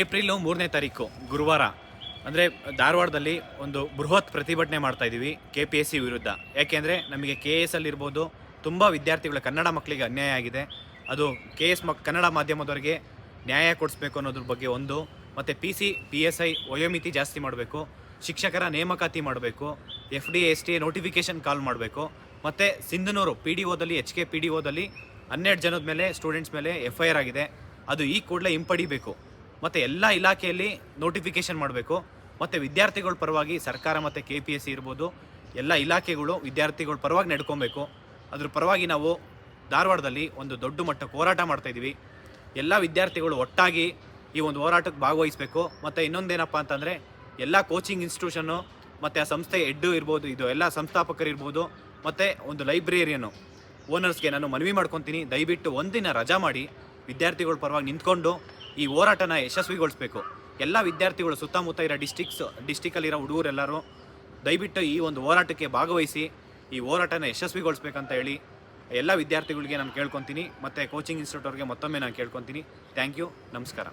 ಏಪ್ರಿಲು ಮೂರನೇ ತಾರೀಕು, ಗುರುವಾರ. ಅಂದರೆ ಧಾರವಾಡದಲ್ಲಿ ಒಂದು ಬೃಹತ್ ಪ್ರತಿಭಟನೆ ಮಾಡ್ತಾ ಇದ್ದೀವಿ ಕೆ ಪಿ ಎಸ್ ಸಿ ವಿರುದ್ಧ ಯಾಕೆಂದರೆ ನಮಗೆ ಕೆ ಎಸ್ ಅಲ್ಲಿ ಇರ್ಬೋದು, ತುಂಬ ವಿದ್ಯಾರ್ಥಿಗಳ, ಕನ್ನಡ ಮಕ್ಕಳಿಗೆ ಅನ್ಯಾಯ ಆಗಿದೆ. ಅದು ಕೆ ಎಸ್ ಮಕ್, ಕನ್ನಡ ಮಾಧ್ಯಮದವರಿಗೆ ನ್ಯಾಯ ಕೊಡಿಸ್ಬೇಕು ಅನ್ನೋದ್ರ ಬಗ್ಗೆ ಒಂದು, ಮತ್ತು P C, P S I, ವಯೋಮಿತಿ ಜಾಸ್ತಿ ಮಾಡಬೇಕು, ಶಿಕ್ಷಕರ ನೇಮಕಾತಿ ಮಾಡಬೇಕು, F D S T notification call ಮಾಡಬೇಕು, ಮತ್ತು ಸಿಂಧನೂರು ಪಿ ಡಿ ಒದಲ್ಲಿ ಎಚ್ ಕೆ ಪಿ ಡಿ ಓದಲ್ಲಿ ಹನ್ನೆರಡು ಜನದ ಮೇಲೆ ಸ್ಟೂಡೆಂಟ್ಸ್ ಮೇಲೆ ಎಫ್ ಐ ಆರ್ ಆಗಿದೆ. ಅದು ಈ ಕೂಡಲೇ ಹಿಂಪಡಿಬೇಕು. ಮತ್ತು ಎಲ್ಲ ಇಲಾಖೆಯಲ್ಲಿ ನೋಟಿಫಿಕೇಶನ್ ಮಾಡಬೇಕು. ಮತ್ತು ವಿದ್ಯಾರ್ಥಿಗಳ ಪರವಾಗಿ ಸರ್ಕಾರ ಮತ್ತು ಕೆ ಪಿ ಎಸ್ ಸಿ ಇರ್ಬೋದು, ಎಲ್ಲ ಇಲಾಖೆಗಳು ವಿದ್ಯಾರ್ಥಿಗಳ ಪರವಾಗಿ ನಡ್ಕೊಬೇಕು. ಅದ್ರ ಪರವಾಗಿ ನಾವು ಧಾರವಾಡದಲ್ಲಿ ಒಂದು ದೊಡ್ಡ ಮಟ್ಟಕ್ಕೆ ಹೋರಾಟ ಮಾಡ್ತಾ ಇದ್ದೀವಿ ಎಲ್ಲ ವಿದ್ಯಾರ್ಥಿಗಳು ಒಟ್ಟಾಗಿ ಈ ಒಂದು ಹೋರಾಟಕ್ಕೆ ಭಾಗವಹಿಸಬೇಕು. ಮತ್ತು ಇನ್ನೊಂದೇನಪ್ಪ ಅಂತಂದರೆ, ಎಲ್ಲ ಕೋಚಿಂಗ್ ಇನ್ಸ್ಟಿಟ್ಯೂಷನ್ನು ಮತ್ತು ಆ ಸಂಸ್ಥೆ ಎಡ್ಡು ಇರ್ಬೋದು, ಇದು ಎಲ್ಲ ಸಂಸ್ಥಾಪಕರು ಇರ್ಬೋದು, ಮತ್ತು ಒಂದು ಲೈಬ್ರೇರಿಯನ್ನು ಓನರ್ಸ್ಗೆ ನಾನು ಮನವಿ ಮಾಡ್ಕೊತೀನಿ. ದಯವಿಟ್ಟು ಒಂದಿನ ರಜಾ ಮಾಡಿ ವಿದ್ಯಾರ್ಥಿಗಳ ಪರವಾಗಿ ನಿಂತ್ಕೊಂಡು ಈ ಹೋರಾಟನ ಯಶಸ್ವಿಗೊಳಿಸ್ಬೇಕು. ಎಲ್ಲ ವಿದ್ಯಾರ್ಥಿಗಳು ಸುತ್ತಮುತ್ತ ಇರೋ ಡಿಸ್ಟಿಕ್ಸ್ ಡಿಸ್ಟಿಕಲ್ಲಿರೋ ಹುಡುಗರೆಲ್ಲರೂ ದಯವಿಟ್ಟು ಈ ಒಂದು ಹೋರಾಟಕ್ಕೆ ಭಾಗವಹಿಸಿ, ಈ ಹೋರಾಟನ ಯಶಸ್ವಿಗೊಳಿಸ್ಬೇಕಂತ ಹೇಳಿ ಎಲ್ಲ ವಿದ್ಯಾರ್ಥಿಗಳಿಗೆ ನಾನು ಕೇಳ್ಕೊತೀನಿ. ಮತ್ತು ಕೋಚಿಂಗ್ ಇನ್ಸ್ಟಿಟ್ಯೂಟ್ ಅವ್ರಿಗೆ ಮತ್ತೊಮ್ಮೆ ನಾನು ಕೇಳ್ಕೊತೀನಿ. ಥ್ಯಾಂಕ್ ಯು ನಮಸ್ಕಾರ.